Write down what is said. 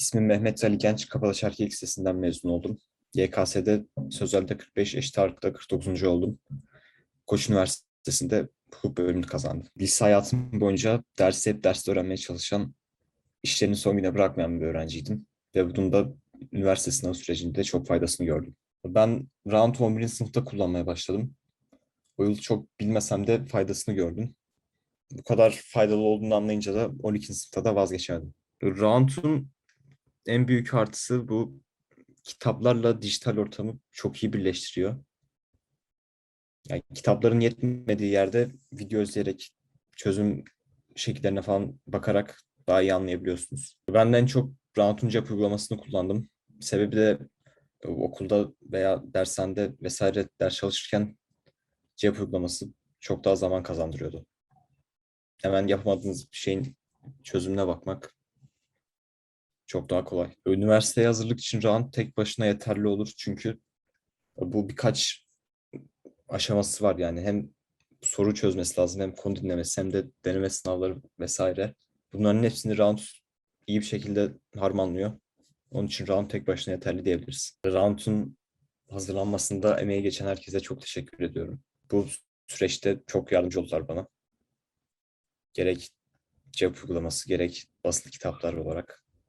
İsmim Mehmet Ali Genç, Kapalaş Erkek Lisesi'nden mezun oldum. YKS'de sözelde 45, eşit ağırlıkta 49. oldum. Koç Üniversitesi'nde hukuk bölümünü kazandım. Lise hayatım boyunca dersi hep derste öğrenmeye çalışan, işlerini son güne bırakmayan bir öğrenciydim. Ve bunun da üniversite sınav sürecinde çok faydasını gördüm. Ben Round 11. sınıfta kullanmaya başladım. O yıl çok bilmesem de faydasını gördüm. Bu kadar faydalı olduğunu anlayınca da 12. sınıfta da vazgeçemedim. Round'un en büyük artısı bu kitaplarla dijital ortamı çok iyi birleştiriyor. Yani kitapların yetmediği yerde video izleyerek çözüm şekillerine falan bakarak daha iyi anlayabiliyorsunuz. Ben en çok Round'un uygulamasını kullandım. Sebebi de okulda veya dershanede vesaire ders çalışırken cep uygulaması çok daha zaman kazandırıyordu. Hemen yapamadığınız bir şeyin çözümüne bakmak çok daha kolay. Üniversiteye hazırlık için round tek başına yeterli olur çünkü bu birkaç aşaması var yani hem soru çözmesi lazım hem konu dinlemesi hem de deneme sınavları vesaire. Bunların hepsini round iyi bir şekilde harmanlıyor. Onun için round tek başına yeterli diyebiliriz. Round'un hazırlanmasında emeği geçen herkese çok teşekkür ediyorum. Bu süreçte çok yardımcı oldular bana. Gerek cep uygulaması gerek basılı kitaplar olarak.